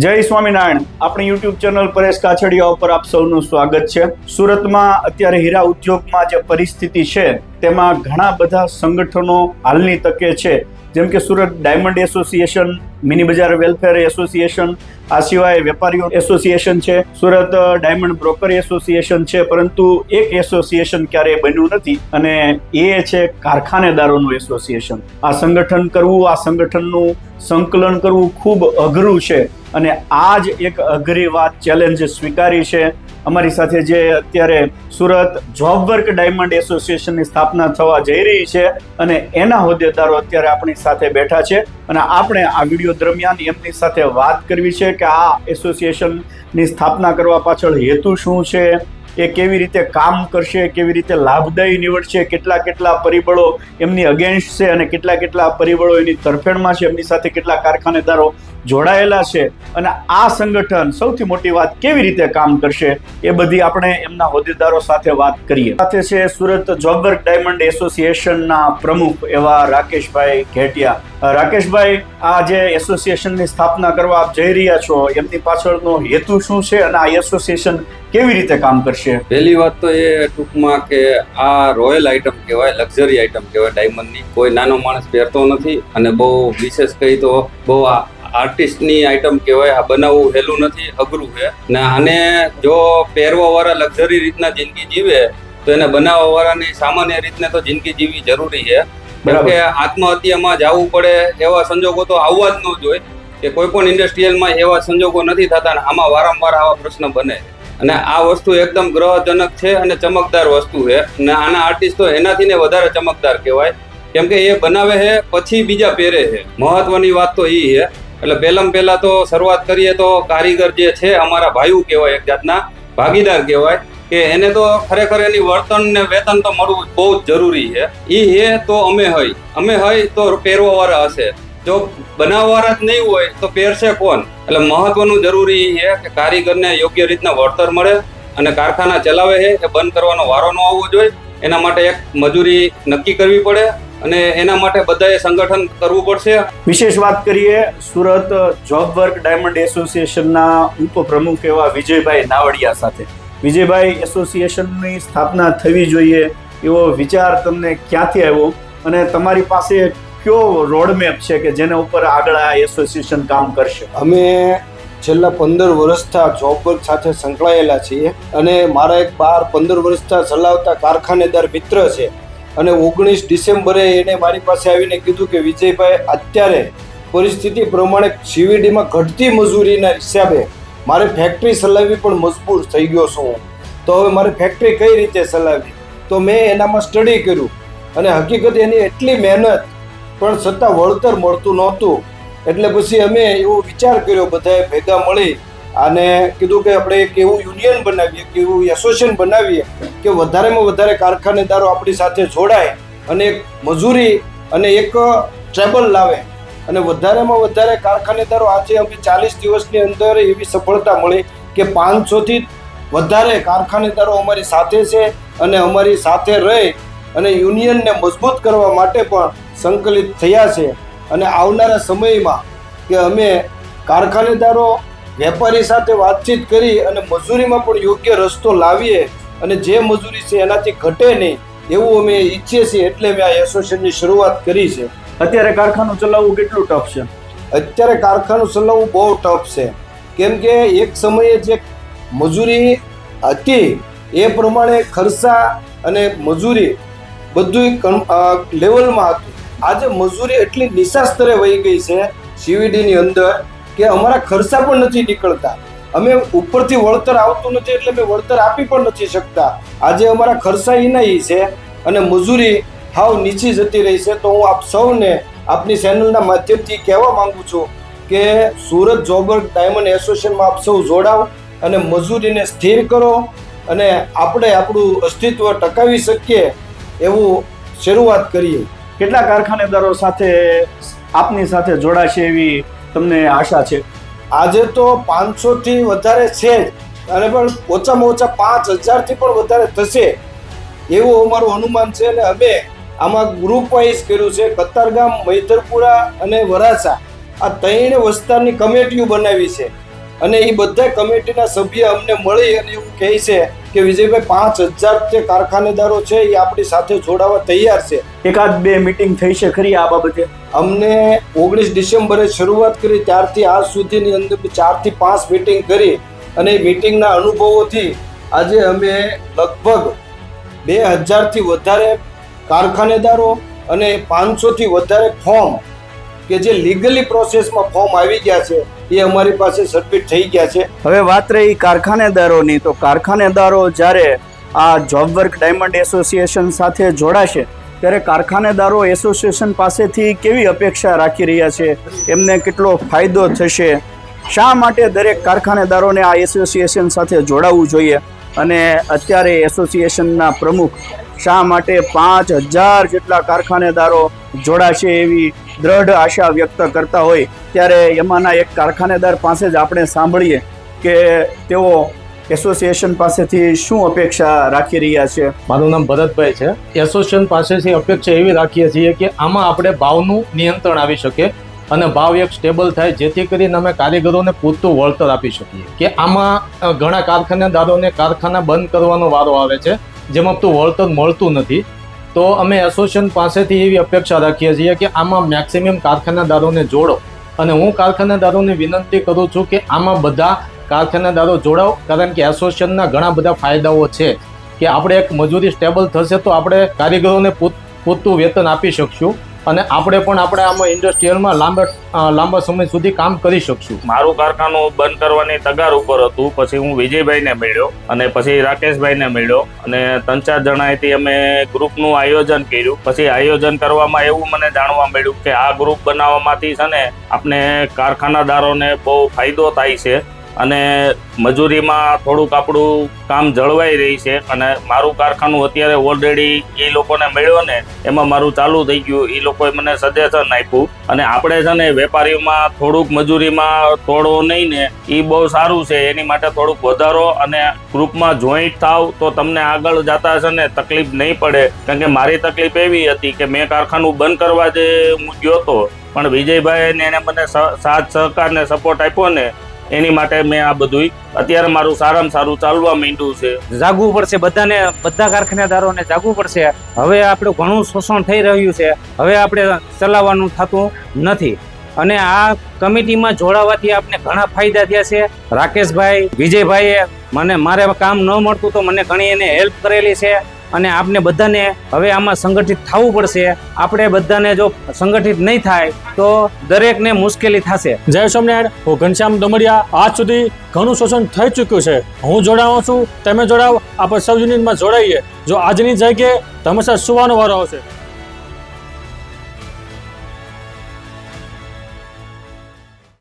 જય સ્વામિનારાયણ. આપણી YouTube channel Paresh Kachhadiya ઉપર આપ સૌનું સ્વાગત છે. સુરતમાં અત્યારે હીરા ઉદ્યોગમાં જે પરિસ્થિતિ છે, તેમાં ઘણા બધા સંગઠનો હાલની તકે છે. જેમ કે Surat diamond association, mini bazaar welfare association, આ સિવાય વેપારીઓ એસોસિએશન છે. સુરત ડાયમંડ બ્રોકર એસોસિએશન છે, પરંતુ એક એસોસિએશન ક્યારેય બન્યું નથી અને એ છે કારખાનેદારોનું એસોસિએશન. આ સંગઠન કરવું, આ સંગઠનનું સંકલન કરવું ખૂબ અઘરું છે. અને આ જ એક અઘરી વાત ચેલેન્જ સ્વીકારી છે. અમારી સાથે જે અત્યારે સુરત જોબ વર્ક ડાયમંડ એસોસિએશનની સ્થાપના થવા જઈ રહી છે અને એના હોદ્દેદારો અત્યારે આપણી સાથે બેઠા છે. અને આપણે આ વીડિયો દરમિયાન એમની સાથે વાત કરવી છે કે આ એસોસિએશનની સ્થાપના કરવા પાછળ હેતુ શું છે, એ કેવી રીતે કામ કરશે, કેવી રીતે લાભદાયી નીવડશે, કેટલા કેટલા પરિબળો એમની અગેન્સ્ટ છે અને કેટલા કેટલા પરિબળો એની તરફેણમાં છે. એમની સાથે કેટલા કારખાનેદારો જોડાયેલા છે અને આ સંગઠન સૌથી મોટી વાત કેવી રીતે કામ કરશે એ બધી આપણે એમના હોદ્દેદારો સાથે વાત કરીએ. સાથે છે સુરત જોબ ડાયમંડ એસોસિએશનના પ્રમુખ એવા રાકેશભાઈ ઘેટિયા. રાકેશભાઈ, આ જે એસોસિએશનની સ્થાપના કરવા આપ જઈ રહ્યા છો, એમની પાછળનો હેતુ શું છે અને આ એસોસિએશન કેવી રીતે કામ કરશે? પહેલી વાત તો એ ટૂંકમાં કે આ રોયલ આઇટમ કહેવાય, લક્ઝરી આઇટમ કહેવાય ડાયમંડની. કોઈ નાનો માણસ પહેરતો નથી અને બહુ વિશેષ કહી તો બહુ આ આર્ટિસ્ટની આઇટમ કહેવાય આ બનાવવું હેલું નથી અઘરું છે. ને આને જો પહેરવાવાળા લક્ઝરી રીતના જિંદગી જીવે તો એને બનાવવાવાળાની સામાન્ય રીતને તો જિંદગી જીવવી જરૂરી છે. કે આત્મહત્યામાં જવું પડે એવા સંજોગો તો આવવા જ ન જોઈએ કે કોઈ પણ ઇન્ડસ્ટ્રીયલમાં એવા સંજોગો નથી થતા અને આમાં વારંવાર આવા પ્રશ્ન બને. અને આ વસ્તુ એકદમ ગ્રહજનક છે અને ચમકદાર વસ્તુ છે. અને આના આર્ટિસ્ટ તો એનાથી ને વધારે ચમકદાર કહેવાય. કેમ કે એ બનાવે છે પછી બીજા પહેરે છે. મહત્વની વાત તો એ છે એટલે પહેલાં પહેલા તો શરૂઆત કરીએ તો કારીગર જે છે, અમારા ભાઈઓ કહેવાય એક જાતના, ભાગીદાર કહેવાય, કે એને તો ખરેખર એની વર્તન ને વેતન તો મળવું બહુ જ જરૂરી છે. એ હે તો અમે હોય અમે હોય તો પહેરવાવાળા હશે. જો બનાવવાળા જ નહીં હોય તો પહેરશે કોણ? એટલે મહત્વનું જરૂરી છે કે કારીગરને યોગ્ય રીતના વળતર મળે અને કારખાના ચલાવે છે એ બંધ કરવાનો વારો ન આવવો જોઈએ. એના માટે એક મજૂરી નક્કી કરવી પડે. અને એના માટે બધાએ સંગઠન કરવું પડશે. વિશેષ વાત કરીએ સુરત જોબ વર્ક ડાયમંડ એસોસિએશનના ઉપપ્રમુખ એવા વિજયભાઈ નાવડિયા સાથે. વિજયભાઈ એસોસિએશનની સ્થાપના થવી જોઈએ એવો વિચાર તમને ક્યાંથી આવ્યો? અને તમારી પાસે કયો રોડમેપ છે કે જેના ઉપર આગળ આ એસોસિએશન કામ કરશે? અમે છેલ્લા પંદર વર્ષથી જોબ વર્ક સાથે સંકળાયેલા છીએ અને મારા એક બાર પંદર વર્ષથી ચલાવતા કારખાનેદાર મિત્ર છે. અને ઓગણીસ ડિસેમ્બરે એને મારી પાસે આવીને કીધું કે વિજયભાઈ, અત્યારે પરિસ્થિતિ પ્રમાણે સીવીડીમાં ઘટતી મજૂરીના હિસાબે મારે ફેક્ટરી ચલાવવી પણ મજબૂર થઈ ગયો છું તો હવે મારે ફેક્ટરી કઈ રીતે ચલાવવી? તો મેં એનામાં સ્ટડી કર્યું અને હકીકત એની એટલી મહેનત પણ છતાં વળતર મળતું નહોતું. એટલે પછી અમે એવો વિચાર કર્યો, બધાએ ભેગા મળી અને કીધું કે આપણે એક એવું યુનિયન બનાવીએ, કે એવું એસોસિએશન બનાવીએ કે વધારેમાં વધારે કારખાનેદારો આપણી સાથે જોડાય અને એક મજૂરી અને એક ટ્રેબલ લાવે. અને વધારેમાં વધારે કારખાનેદારો આજે અમે ચાલીસ દિવસની અંદર એવી સફળતા મળી કે પાંચસોથી વધારે કારખાનેદારો અમારી સાથે છે અને અમારી સાથે રહી અને યુનિયનને મજબૂત કરવા માટે પણ સંકલિત થયા છે. અને આવનારા સમયમાં કે અમે કારખાનેદારો વેપારી સાથે વાતચીત કરી અને મજૂરીમાં પણ યોગ્ય રસ્તો લાવીએ અને જે મજૂરી છે એનાથી ઘટે નહીં એવું અમે ઈચ્છીએ છીએ એટલે મેં આ એસોસિએશનની શરૂઆત કરી છે. અત્યારે કારખાનું ચલાવવું કેટલું ટફ છે? અત્યારે કારખાનું ચલાવવું બહુ ટફ છે. કેમ કે એક સમયે જે મજૂરી હતી એ પ્રમાણે ખર્ચા અને મજૂરી બધું લેવલમાં હતું. આજે મજૂરી એટલી નિશા સ્તરે વહી ગઈ છે સીવીડીની અંદર કે અમારા ખર્ચા પણ નથી નીકળતા. અમે ઉપરથી વળતર આવતું નથી એટલે અમે વળતર આપી પણ નથી શકતા. આજે અમારા ખર્ચા એના છે અને મજૂરી હાવ નીચી જતી રહી છે તો હું આપ સૌને આપની ચેનલના માધ્યમથી કહેવા માંગુ છું કે સુરત જોબર ડાયમંડ એસોસિએશનમાં આપ સૌ જોડાવ અને મજૂરીને સ્થિર કરો અને આપણે આપણું અસ્તિત્વ ટકાવી શકીએ એવું શરૂઆત કરીએ. કેટલા કારખાનેદારો સાથે આપની સાથે જોડાશે એવી તમને આશા છે. આજે તો પાંચસોથી વધારે છે જ, અને પણ ઓછામાં ઓછા પાંચ હજારથી પણ વધારે થશે. એવું અમારું અનુમાન છે અને અમે આમાં ગ્રુપ વાઇઝ કર્યું છે. કતારગામ મૈતરપુરા અને વરાછા. આ ત્રણ વિસ્તારની કમિટીઓ બનાવી છે. અને એ બધા કમિટીના સભ્ય અમને મળી અને એવું કહે છે કે વિજયભાઈ પાંચ હજાર જે કારખાનેદારો છે એ આપણી સાથે જોડાવા તૈયાર છે. એકાદ બે મીટિંગ થઈ છે ખરી આ બાબતે? અમને ઓગણીસ ડિસેમ્બરે શરૂઆત કરી ત્યારથી આજ સુધીની અંદર ચારથી પાંચ મીટિંગ કરી અને એ મીટિંગના અનુભવોથી આજે અમે લગભગ બે હજારથી વધારે કારખાનેદારો અને પાંચસોથી વધારે ફોર્મ કે જે લીગલી પ્રોસેસમાં ફોર્મ આવી ગયા છે એ અમારી પાસે સબમિટ થઈ ગયા છે. હવે વાત રહી કારખાનેદારોની, તો કારખાનેદારો જ્યારે આ જોબ વર્ક ડાયમંડ એસોસિએશન સાથે જોડાશે, ત્યારે કારખાનેદારો એસોસિએશન પાસેથી કેવી અપેક્ષા રાખી રહ્યા છે? એમને કેટલો ફાયદો થશે? શા માટે દરેક કારખાનેદારોને આ એસોસિએશન સાથે જોડાવવું જોઈએ? અને અત્યારે એસોસિએશનના પ્રમુખ શા માટે પાંચ હજાર જેટલા કારખાનેદારો જોડાશે એવી દ્રઢ આશા વ્યક્ત કરતા હોય? ત્યારે એમાંના એક કારખાનેદાર પાસે જ આપણે સાંભળીએ કે તેઓ એસોસિએશન પાસેથી શું અપેક્ષા રાખી રહ્યા છે. મારું નામ ભરતભાઈ છે. એસોસિએશન પાસેથી અપેક્ષા એવી રાખીએ છીએ કે આમાં આપણે ભાવનું નિયંત્રણ આવી શકે અને ભાવ એક સ્ટેબલ થાય, જેથી કરીને અમે કારીગરોને પૂરતું વળતર આપી શકીએ. કે આમાં ઘણા કારખાનેદારોને કારખાના બંધ કરવાનો વારો આવે છે, જેમાં તો વળતર મળતું નથી. તો અમે એસોસિએશન પાસેથી એવી અપેક્ષા રાખીએ છીએ કે આમાં મેક્સિમમ કારખાનેદારોને જોડો અને હું કારખાનેદારોને વિનંતી કરું છું કે આમાં બધા કારખાનેદારો જોડાઓ, કારણ કે એસોસિએશનના ઘણા બધા ફાયદાઓ છે. કે આપણે એક મજૂરી સ્ટેબલ થશે તો આપણે કારીગરોને પૂરતું વેતન આપી શકશું. અને આપણે પણ આપણે આમાં ઇન્ડસ્ટ્રીયલમાં લાંબા લાંબા સમય સુધી કામ કરી શકશું. મારું કારખાનું બંધ કરવાની તગાર ઉપર હતું. પછી હું વિજયભાઈને મળ્યો અને પછી રાકેશભાઈને મળ્યો અને ત્રણ ચાર જણાએથી અમે ગ્રુપનું આયોજન કર્યું. પછી આયોજન કરવામાં એવું મને જાણવા મળ્યું કે આ ગ્રુપ બનાવવામાંથી છે ને આપણે કારખાનાદારોને બહુ ફાયદો થાય છે. અને મજૂરીમાં થોડુંક આપણું કામ જળવાઈ રહી છે અને મારું કારખાનું અત્યારે ઓલરેડી એ લોકોને મળ્યો ને, એમાં મારું ચાલુ થઈ ગયું. એ લોકોએ મને સજેશન આપ્યું. અને આપણે છે ને, વેપારીઓમાં થોડુંક મજૂરીમાં થોડો નહીં ને એ બહુ સારું છે. એની માટે થોડુંક વધારો અને ગ્રુપમાં જોઈન્ટ થાવ તો તમને આગળ જતા છે ને, તકલીફ નહીં પડે. કારણ કે મારી તકલીફ એવી હતી કે મેં કારખાનું બંધ કરવા જે હું ગયો હતો પણ વિજયભાઈ ને એને મને સાથ સહકાર ને સપોર્ટ આપ્યો ને એની માટે મેં આ બધું અત્યારે મારું સારામાં સારું ચાલવા માંડ્યું છે. જાગવું પડશે બધાને, બધા કારખાનેદારોને જાગવું પડશે. હવે આપણું ઘણું શોષણ થઈ રહ્યું છે. હવે આપણે ચલાવવાનું થતું નથી. અને આ કમિટીમાં જોડાવાથી આપણે ઘણા ફાયદા થયા છે. રાકેશભાઈ, વિજયભાઈએ મને મારે કામ ન મળતું તો મને ઘણી એને હેલ્પ કરેલી છે. અને આપને બધાને હવે આમાં સંગઠિત થવું પડશે. આપણે બધાને જો સંગઠિત નહીં થાય, તો દરેકને મુશ્કેલી થશે. જય સ્વામિનારાયણ. હું ઘનશ્યામ ડમડિયા આજ સુધી ઘણું શોષણ થઈ ચૂક્યું છે. હું જોડાવો છું. તમે જોડાવ આપણે સબ યુનિટમાં જોડાઈએ. જો આજની જગ્યાએ સર સુવાનો વારો આવશે.